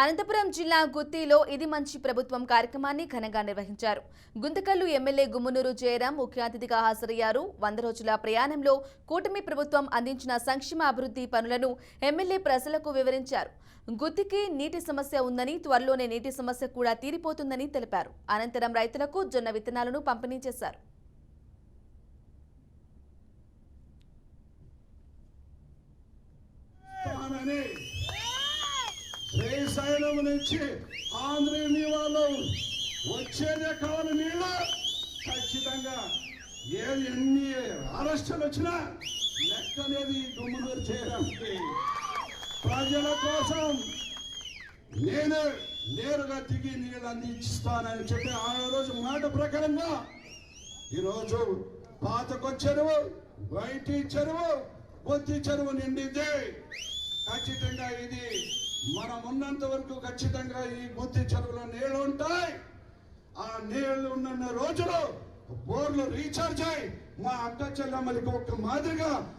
అనంతపురం జిల్లా గుత్తిలో ఇది మంచి ప్రభుత్వం కార్యక్రమాన్ని ఘనంగా నిర్వహించారు. గుంతకల్లు ఎమ్మెల్యే గుమ్మనూరు జయరాం ముఖ్య అతిథిగా హాజరయ్యారు. వంద రోజుల ప్రయాణంలో కూటమి ప్రభుత్వం అందించిన సంక్షేమ అభివృద్ధి పనులను ఎమ్మెల్యే ప్రజలకు వివరించారు. గుత్తికి నీటి సమస్య ఉందని త్వరలోనే నీటి సమస్య కూడా తీరిపోతుందని తెలిపారు. అనంతరం రైతులకు జొన్న విత్తనాలను పంపిణీ చేశారు. తానని శ్రీశైలం నుంచి ఆంధ్ర వాళ్ళు వచ్చేది కావాలి నీళ్ళు ఖచ్చితంగా ఏ ఎన్ని అరెస్టులు వచ్చినా లెక్క అనేది గుమ్మనూరు చేయడానికి ప్రజల కోసం నేను నేరుగా దిగి నీళ్ళు అందిస్తానని చెప్పి ఆ రోజు మాట ప్రకారంగా ఈరోజు పాతకొ చెరువు వైటి చెరువు బొత్తి చెరువు నిండింది. ఖచ్చితంగా ఇది మనం ఉన్నంత వరకు ఖచ్చితంగా ఈ బుద్ధి చెరువులో నీళ్ళు ఉంటాయి. ఆ నీళ్ళు ఉన్న రోజులు బోర్లు రీఛార్జ్ అయి మా అక్క చెల్లెమ్మలకి ఒక మాదిరిగా